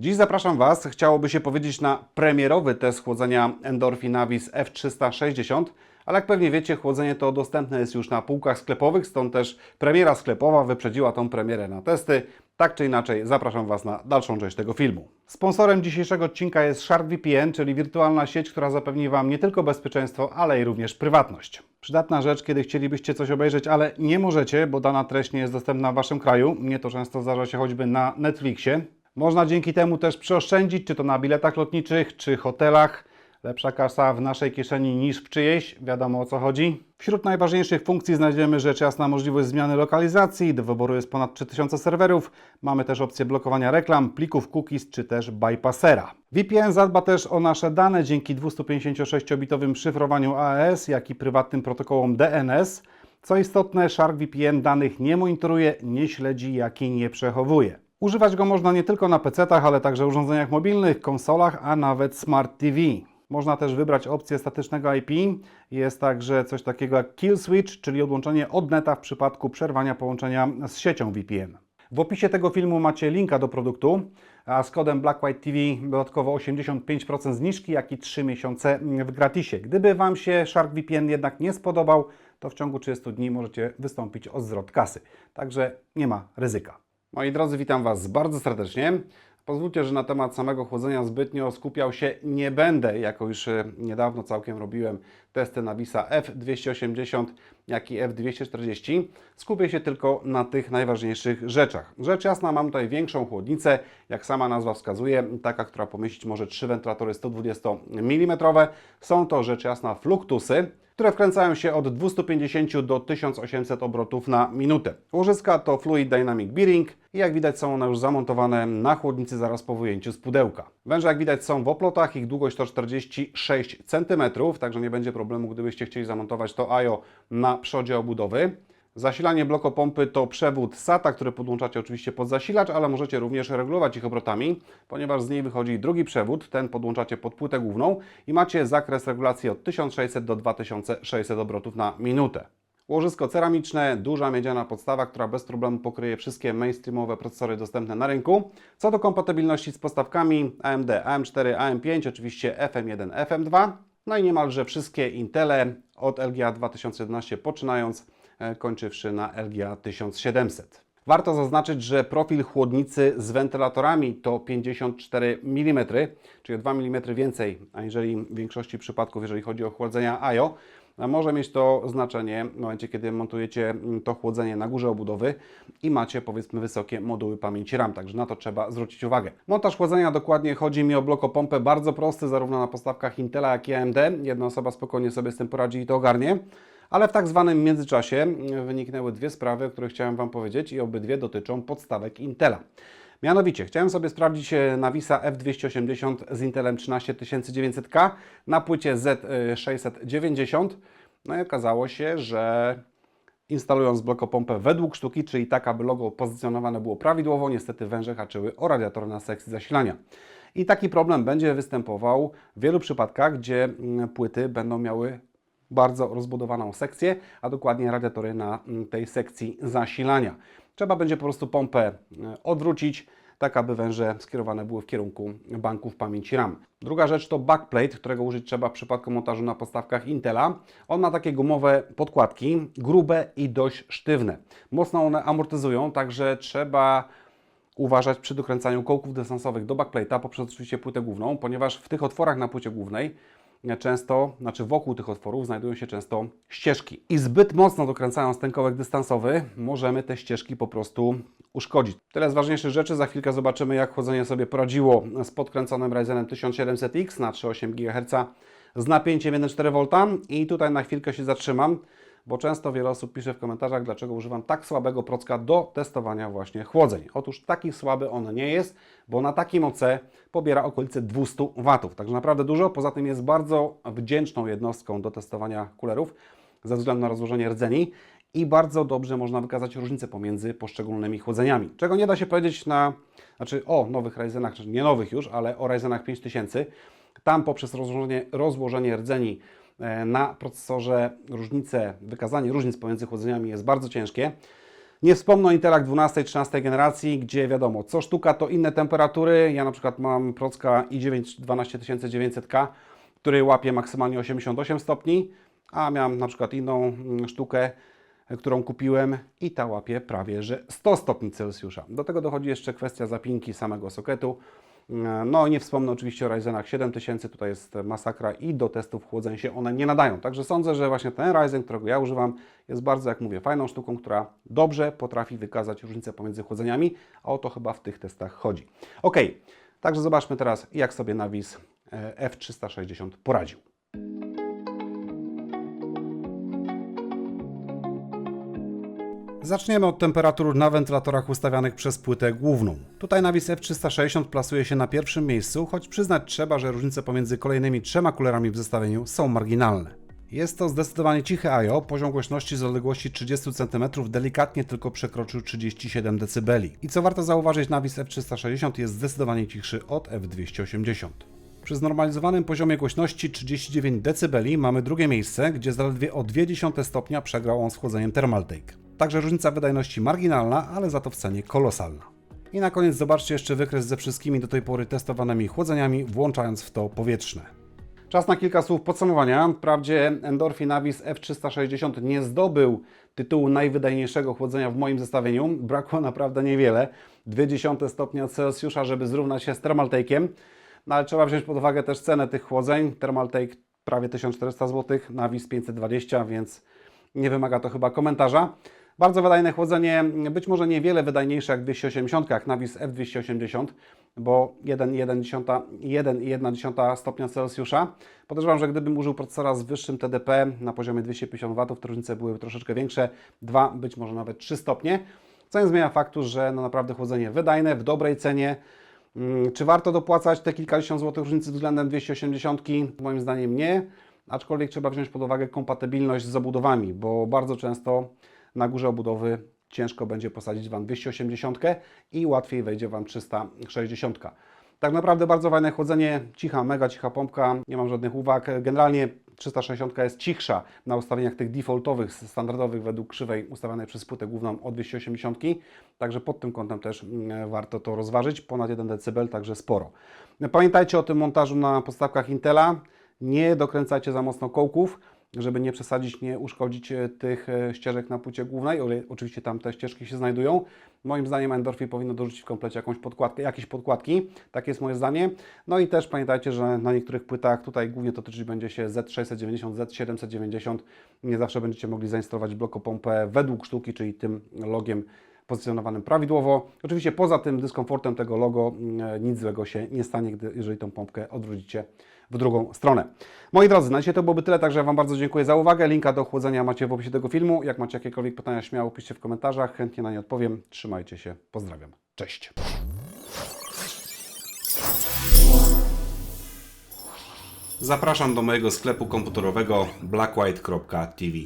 Dziś zapraszam Was, chciałoby się powiedzieć, na premierowy test chłodzenia Endorphin Navis F360, ale jak pewnie wiecie, chłodzenie to dostępne jest już na półkach sklepowych, stąd też premiera sklepowa wyprzedziła tą premierę na testy. Tak czy inaczej, zapraszam Was na dalszą część tego filmu. Sponsorem dzisiejszego odcinka jest SharkVPN, czyli wirtualna sieć, która zapewni Wam nie tylko bezpieczeństwo, ale i również prywatność. Przydatna rzecz, kiedy chcielibyście coś obejrzeć, ale nie możecie, bo dana treść nie jest dostępna w Waszym kraju. Mnie to często zdarza się choćby na Netflixie. Można dzięki temu też przeoszczędzić, czy to na biletach lotniczych, czy hotelach. Lepsza kasa w naszej kieszeni niż w czyjejś, wiadomo o co chodzi. Wśród najważniejszych funkcji znajdziemy rzecz jasna możliwość zmiany lokalizacji, do wyboru jest ponad 3000 serwerów. Mamy też opcję blokowania reklam, plików cookies czy też bypassera. VPN zadba też o nasze dane dzięki 256-bitowym szyfrowaniu AES, jak i prywatnym protokołom DNS. Co istotne, SharkVPN danych nie monitoruje, nie śledzi, jak i nie przechowuje. Używać go można nie tylko na PC-tach, ale także urządzeniach mobilnych, konsolach, a nawet Smart TV. Można też wybrać opcję statycznego IP. Jest także coś takiego jak kill switch, czyli odłączenie od neta w przypadku przerwania połączenia z siecią VPN. W opisie tego filmu macie linka do produktu, a z kodem Black White TV dodatkowo 85% zniżki, jak i 3 miesiące w gratisie. Gdyby Wam się Shark VPN jednak nie spodobał, to w ciągu 30 dni możecie wystąpić o zwrot kasy. Także nie ma ryzyka. Moi drodzy, witam Was bardzo serdecznie. Pozwólcie, że na temat samego chłodzenia zbytnio skupiał się nie będę, jako już e, niedawno całkiem robiłem testy na Visa F280, jak i F240. Skupię się tylko na tych najważniejszych rzeczach. Rzecz jasna, mam tutaj większą chłodnicę, jak sama nazwa wskazuje, taka, która pomieścić może trzy wentylatory 120 mm. Są to rzecz jasna fluktusy które wkręcają się od 250 do 1800 obrotów na minutę. Łożyska to Fluid Dynamic Bearing i jak widać są one już zamontowane na chłodnicy zaraz po wyjęciu z pudełka. Węże jak widać są w oplotach, ich długość to 46 cm, także nie będzie problemu, gdybyście chcieli zamontować to AJO na przodzie obudowy. Zasilanie blokopompy to przewód SATA, który podłączacie oczywiście pod zasilacz, ale możecie również regulować ich obrotami, ponieważ z niej wychodzi drugi przewód, ten podłączacie pod płytę główną i macie zakres regulacji od 1600 do 2600 obrotów na minutę. Łożysko ceramiczne, duża miedziana podstawa, która bez problemu pokryje wszystkie mainstreamowe procesory dostępne na rynku. Co do kompatybilności z postawkami AMD AM4, AM5, oczywiście FM1, FM2, no i niemalże wszystkie Intele od LGA 2011 poczynając kończywszy na LGA 1700. Warto zaznaczyć, że profil chłodnicy z wentylatorami to 54 mm, czyli 2 mm więcej, aniżeli w większości przypadków, jeżeli chodzi o chłodzenia AJO. A Może mieć to znaczenie w momencie, kiedy montujecie mm, to chłodzenie na górze obudowy i macie powiedzmy wysokie moduły pamięci RAM, także na to trzeba zwrócić uwagę. Montaż chłodzenia dokładnie chodzi mi o blokopompę, bardzo prosty zarówno na postawkach Intela, jak i AMD. Jedna osoba spokojnie sobie z tym poradzi i to ogarnie. Ale w tak zwanym międzyczasie mm, wyniknęły dwie sprawy, o których chciałem Wam powiedzieć i obydwie dotyczą podstawek Intela. Mianowicie, chciałem sobie sprawdzić e, Navisa F280 z Intelem 13900K na płycie Z690. No i okazało się, że instalując blokopompę według sztuki, czyli tak, aby logo pozycjonowane było prawidłowo, niestety węże haczyły o radiator na sekcji zasilania. I taki problem będzie występował w wielu przypadkach, gdzie mm, płyty będą miały bardzo rozbudowaną sekcję, a dokładnie radiatory na mm, tej sekcji zasilania. Trzeba będzie po prostu pompę e, odwrócić, tak aby węże skierowane były w kierunku banków pamięci RAM. Druga rzecz to backplate, którego użyć trzeba w przypadku montażu na podstawkach Intela. On ma takie gumowe podkładki, grube i dość sztywne. Mocno one amortyzują, także trzeba uważać przy dokręcaniu kołków dystansowych do backplate'a poprzez oczywiście płytę główną, ponieważ w tych otworach na płycie głównej często, znaczy wokół tych otworów znajdują się często ścieżki. I zbyt mocno dokręcając ten kołek dystansowy, możemy te ścieżki po prostu uszkodzić. Tyle z ważniejszych rzeczy. Za chwilkę zobaczymy, jak chłodzenie sobie poradziło z podkręconym Ryzenem 1700X na 3,8 GHz z napięciem 1,4 V. I tutaj na chwilkę się zatrzymam, bo często wiele osób pisze w komentarzach, dlaczego używam tak słabego procka do testowania właśnie chłodzeń. Otóż taki słaby on nie jest, bo na takim OC pobiera okolice 200 W, także naprawdę dużo. Poza tym jest bardzo wdzięczną jednostką do testowania kulerów ze względu na rozłożenie rdzeni i bardzo dobrze można wykazać różnicę pomiędzy poszczególnymi chłodzeniami. Czego nie da się powiedzieć na, znaczy o nowych Ryzenach, nie nowych już, ale o Ryzenach 5000. Tam poprzez rozłożenie, rozłożenie rdzeni na procesorze różnice, wykazanie różnic pomiędzy chłodzeniami jest bardzo ciężkie. Nie wspomnę o Intelach 12-13 generacji, gdzie wiadomo, co sztuka to inne temperatury. Ja na przykład mam Procka i9 12900K, który łapie maksymalnie 88 stopni, a miałem na przykład inną mm, sztukę, e, którą kupiłem i ta łapie prawie że 100 stopni Celsjusza. Do tego dochodzi jeszcze kwestia zapinki samego sokietu. No, nie wspomnę oczywiście o Ryzenach 7000, tutaj jest masakra i do testów chłodzeń się one nie nadają. Także sądzę, że właśnie ten Ryzen, którego ja używam, jest bardzo, jak mówię, fajną sztuką, która dobrze potrafi wykazać różnicę pomiędzy chłodzeniami, a o to chyba w tych testach chodzi. Ok, także zobaczmy teraz, jak sobie Navis e, F360 poradził. Zaczniemy od temperatur na wentylatorach ustawianych przez płytę główną. Tutaj Navis F360 plasuje się na pierwszym miejscu, choć przyznać trzeba, że różnice pomiędzy kolejnymi trzema kulerami w zestawieniu są marginalne. Jest to zdecydowanie cichy I.O. Poziom głośności z odległości 30 cm delikatnie tylko przekroczył 37 dB. I co warto zauważyć, Navis F360 jest zdecydowanie cichszy od F280. Przy znormalizowanym poziomie głośności 39 dB mamy drugie miejsce, gdzie zaledwie o 0,2 stopnia przegrał on z chłodzeniem Thermaltake. Także różnica wydajności marginalna, ale za to w cenie kolosalna. I na koniec zobaczcie jeszcze wykres ze wszystkimi do tej pory testowanymi chłodzeniami, włączając w to powietrzne. Czas na kilka słów podsumowania. Wprawdzie Endorphin Navis F360 nie zdobył tytułu najwydajniejszego chłodzenia w moim zestawieniu. Brakło naprawdę niewiele. 0,2 stopnia Celsjusza, żeby zrównać się z Thermaltake'iem. No ale trzeba wziąć pod uwagę też cenę tych chłodzeń. Thermaltake prawie 1400 zł, Navis 520, więc nie wymaga to chyba komentarza. Bardzo wydajne chłodzenie, być może niewiele wydajniejsze jak 280, jak Navis F280, bo 1,1 stopnia Celsjusza. Podejrzewam, że gdybym użył procesora z wyższym TDP na poziomie 250 W, różnice byłyby troszeczkę większe, 2, być może nawet 3 stopnie. Co nie zmienia faktu, że no naprawdę chłodzenie wydajne, w dobrej cenie. Mm, Czy warto dopłacać te kilkadziesiąt złotych różnicy względem 280? Moim zdaniem nie, aczkolwiek trzeba wziąć pod uwagę kompatybilność z obudowami, bo bardzo często na górze obudowy ciężko będzie posadzić Wam 280 i łatwiej wejdzie Wam 360. Tak naprawdę bardzo fajne chłodzenie, cicha, mega cicha pompka, nie mam żadnych uwag. Generalnie 360 jest cichsza na ustawieniach tych defaultowych, standardowych według krzywej ustawianej przez płytę główną od 280, także pod tym kątem też mm, warto to rozważyć. Ponad 1 dB, także sporo. Pamiętajcie o tym montażu na podstawkach Intela. Nie dokręcajcie za mocno kołków, żeby nie przesadzić, nie uszkodzić e, tych e, ścieżek na płycie głównej. Oczywiście tam te ścieżki się znajdują. Moim zdaniem Endorphin powinno dorzucić w komplecie jakąś podkładkę, jakieś podkładki. Takie jest moje zdanie. No i też pamiętajcie, że na niektórych płytach, tutaj głównie dotyczyć będzie się Z690, Z790, nie zawsze będziecie mogli zainstalować blokopompę według sztuki, czyli tym logiem pozycjonowanym prawidłowo. Oczywiście poza tym dyskomfortem tego logo mm, nic złego się nie stanie, gdy, jeżeli tą pompkę odwrócicie w drugą stronę. Moi drodzy, na dzisiaj to byłoby tyle, także Wam bardzo dziękuję za uwagę. Linka do chłodzenia macie w opisie tego filmu. Jak macie jakiekolwiek pytania, śmiało piszcie w komentarzach, chętnie na nie odpowiem. Trzymajcie się, pozdrawiam. Cześć. Zapraszam do mojego sklepu komputerowego blackwhite.tv.